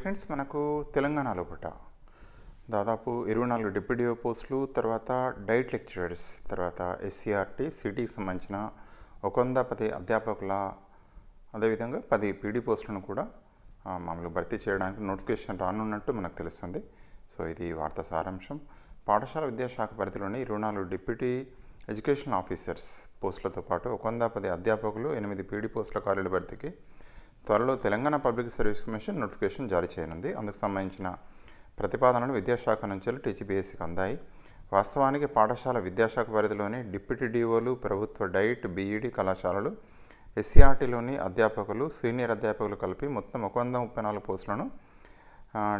Friends మనకు తెలంగాణలో పూట దాదాపు ఇరవై నాలుగు డిప్యూటీఓ పోస్టులు తర్వాత డైట్ లెక్చరర్స్ తర్వాత ఎస్సీఆర్టీ సిటీకి సంబంధించిన ఒక వంద పది అధ్యాపకుల అదేవిధంగా పది పీడీ పోస్టులను కూడా మామూలు మామూలుగా భర్తీ చేయడానికి నోటిఫికేషన్ రానున్నట్టు మనకు తెలుస్తుంది. సో ఇది వార్త సారాంశం. పాఠశాల విద్యాశాఖ పరిధిలోని ఇరవై నాలుగు డిప్యూటీ ఎడ్యుకేషన్ ఆఫీసర్స్ పోస్టులతో పాటు ఒక వంద పది అధ్యాపకులు ఎనిమిది పీడీ పోస్టుల ఖాళీల భర్తీకి త్వరలో Telangana public service commission notification జారీ చేయనుంది. అందుకు సంబంధించిన ప్రతిపాదనలు విద్యాశాఖ నుంచి టీజీపీఎస్సీకి అందాయి. వాస్తవానికి పాఠశాల విద్యాశాఖ పరిధిలోని డిప్యూటీ డిఓలు ప్రభుత్వ డైట్ బీఈడి కళాశాలలు ఎస్సీఆర్టీలోని అధ్యాపకులు సీనియర్ అధ్యాపకులు కలిపి మొత్తం ఒక వంద ముప్పై నాలుగు పోస్టులను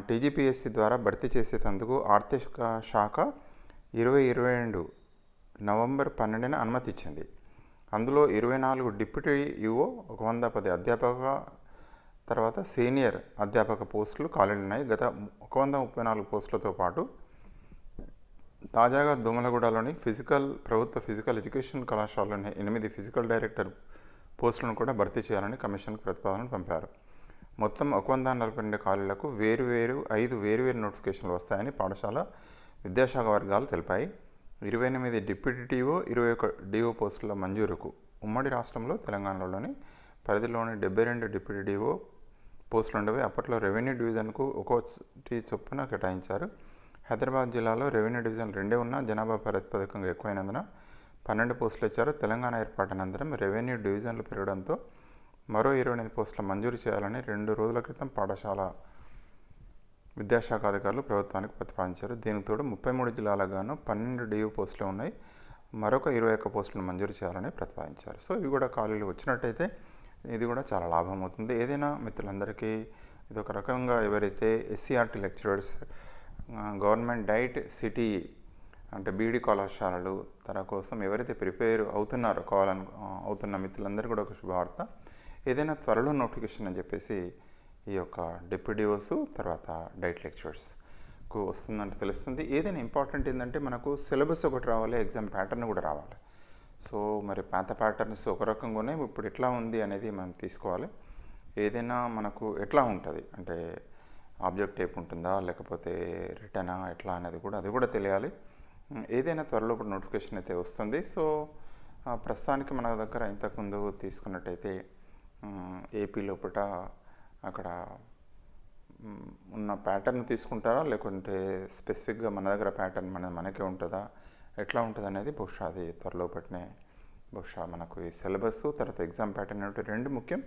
టీజీపీఎస్సీ ద్వారా భర్తీ చేసేందుకు ఆర్థిక శాఖ ఇరవై ఇరవై రెండు నవంబర్ పన్నెండున అనుమతి ఇచ్చింది. అందులో ఇరవై నాలుగు డిప్యూటీ యుఓ ఒక వంద పది అధ్యాపక తర్వాత సీనియర్ అధ్యాపక పోస్టులు ఖాళీలు ఉన్నాయి. గత ఒక వంద ముప్పై నాలుగు పోస్టులతో పాటు తాజాగా దోమలగూడలోని ఫిజికల్ ప్రభుత్వ ఫిజికల్ ఎడ్యుకేషన్ కళాశాలలోని ఎనిమిది ఫిజికల్ డైరెక్టర్ పోస్టులను కూడా భర్తీ చేయాలని కమిషన్కు ప్రతిపాదన పంపారు. మొత్తం ఒక వంద నలభై రెండు ఖాళీలకు వేరు వేరు ఐదు వేరు వేరు నోటిఫికేషన్లు వస్తాయని పాఠశాల విద్యాశాఖ వర్గాలు తెలిపాయి. ఇరవై ఎనిమిది డిప్యూటీ డిఓ ఇరవై ఒక డిఓ పోస్టుల మంజూరుకు ఉమ్మడి రాష్ట్రంలో తెలంగాణలోని పరిధిలోని డెబ్బై రెండు డిప్యూటీ డిఓ పోస్టులు ఉండవే. అప్పట్లో రెవెన్యూ డివిజన్కు ఒకటి చొప్పున కేటాయించారు. హైదరాబాద్ జిల్లాలో రెవెన్యూ డివిజన్ రెండే ఉన్నా జనాభా ప్రాతిపదికంగా ఎక్కువైనందున పన్నెండు పోస్టులు ఇచ్చారు. తెలంగాణ ఏర్పాటు అనంతరం రెవెన్యూ డివిజన్లు పెరగడంతో మరో ఇరవై ఎనిమిది పోస్టుల మంజూరు చేయాలని రెండు రోజుల క్రితం పాఠశాల విద్యాశాఖ అధికారులు ప్రభుత్వానికి ప్రతిపాదించారు. దీనికి తోడు ముప్పై మూడు జిల్లాలగాను పన్నెండు డియూ పోస్టులు ఉన్నాయి. మరొక ఇరవై ఒక్క పోస్టులను మంజూరు చేయాలని ప్రతిపాదించారు. సో ఇవి కూడా ఖాళీలు వచ్చినట్టయితే ఇది కూడా చాలా లాభం అవుతుంది. ఏదైనా మిత్రులందరికీ ఇది ఒక రకంగా ఎవరైతే SCERT lecturers government DIET city అంటే బీడీ కళాశాలలు తన కోసం ఎవరైతే ప్రిపేర్ అవుతున్నారో కావాలను అవుతున్న మిత్రులందరికీ కూడా ఒక శుభవార్త. ఏదైనా త్వరలో నోటిఫికేషన్ అని చెప్పేసి ఈ యొక్క డిప్యూటీఓస్ తర్వాత డైట్ లెక్చర్స్కు వస్తుందంటే తెలుస్తుంది. ఏదైనా ఇంపార్టెంట్ ఏంటంటే మనకు సిలబస్ ఒకటి రావాలి ఎగ్జామ్ ప్యాటర్న్ కూడా రావాలి. సో మరి పాత ప్యాటర్న్స్ ఒక రకంగానే ఇప్పుడు ఎట్లా ఉంది అనేది మనం తీసుకోవాలి. ఏదైనా మనకు ఎట్లా ఉంటుంది? అంటే ఆబ్జెక్ట్ టైప్ ఉంటుందా? లేకపోతే రిటర్నా ఎట్లా అనేది కూడా అది కూడా తెలియాలి. ఏదైనా త్వరలో ఇప్పుడు నోటిఫికేషన్ అయితే వస్తుంది. సో ప్రస్తుతానికి మన దగ్గర ఇంతకుముందు తీసుకున్నట్టయితే ఏపీ లోపల అక్కడ ఉన్న ప్యాటర్న్ తీసుకుంటారా? లేకుంటే స్పెసిఫిక్గా మన దగ్గర ప్యాటర్న్ మన మనకే ఉంటుందా? ఎట్లా ఉంటుంది అనేది బహుశా అది త్వరలో పట్టినే బహుశా మనకు ఈ సిలబస్ తర్వాత ఎగ్జామ్ ప్యాటర్న్ అంటే రెండు ముఖ్యం.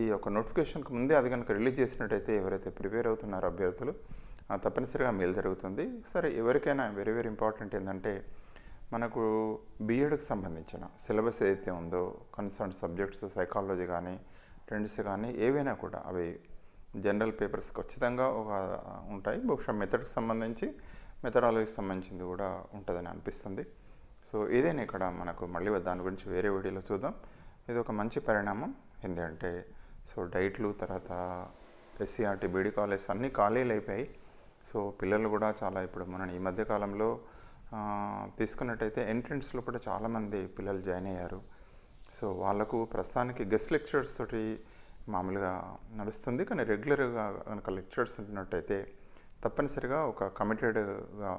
ఈ యొక్క నోటిఫికేషన్కి ముందే అది కనుక రిలీజ్ చేసినట్టయితే ఎవరైతే ప్రిపేర్ అవుతున్నారో అభ్యర్థులు తప్పనిసరిగా మేలు జరుగుతుంది. సరే ఎవరికైనా వెరీ వెరీ ఇంపార్టెంట్ ఏంటంటే మనకు బీఎడ్కి సంబంధించిన సిలబస్ ఏదైతే ఉందో కన్సర్న్ సబ్జెక్ట్స్ సైకాలజీ కానీ ట్రెండ్స్ కానీ ఏవైనా కూడా అవి జనరల్ పేపర్స్ ఖచ్చితంగా ఒక ఉంటాయి. బహుశా మెథడ్కి సంబంధించి మెథడాలజీకి సంబంధించింది కూడా ఉంటుందని అనిపిస్తుంది. సో ఏదైనా ఇక్కడ మనకు మళ్ళీ దాని గురించి వేరే వీడియోలో చూద్దాం. ఇది ఒక మంచి పరిణామం. ఎందుకంటే సో డైట్లు తర్వాత ఎస్సీఆర్టీ బీడీ కాలేజ్ అన్నీ ఖాళీలు అయిపోయాయి. సో పిల్లలు కూడా చాలా ఇప్పుడు మనం ఈ మధ్యకాలంలో తీసుకున్నట్టయితే ఎంట్రన్స్లో కూడా చాలామంది పిల్లలు జాయిన్ అయ్యారు. సో వాళ్ళకు ప్రస్తుతానికి గెస్ట్ లెక్చరర్స్ తోటి మామూలుగా నడుస్తుంది. కానీ రెగ్యులర్గా కనుక లెక్చరర్స్ ఉంటున్నట్టయితే తప్పనిసరిగా ఒక కమిటెడ్గా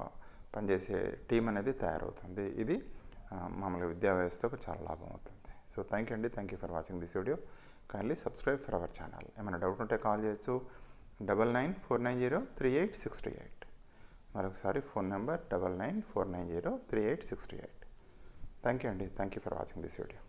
పనిచేసే టీం అనేది తయారవుతుంది. ఇది మామూలుగా విద్యా వ్యవస్థకు చాలా లాభం అవుతుంది. సో థ్యాంక్ యూ అండి. Thank you for watching this video kindly subscribe for our channel ఏమైనా డౌట్ ఉంటే కాల్ చేయొచ్చు. Double nine four nine zero three eight six two eight మరొకసారి phone number double nine four nine zero three eight six two eight thank you అండి. Thank you for watching this video